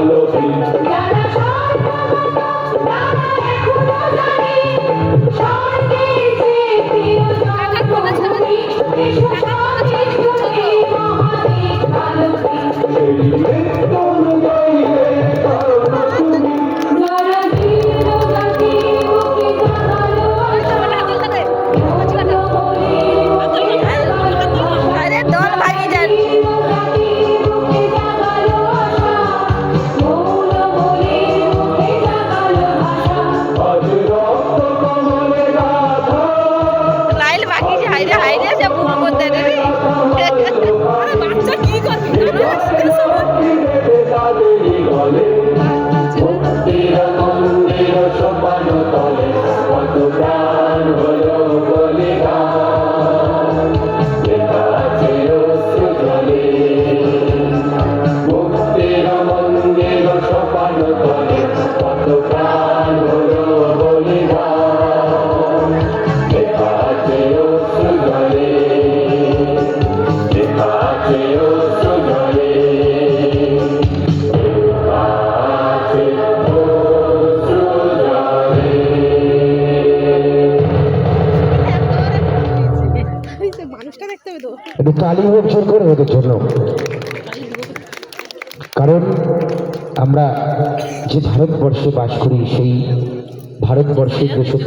Alô, একটু তালি হোক করে ওদের জন্য কারণ আমরা যে ভারতবর্ষে বাস করি সেই ভারতবর্ষের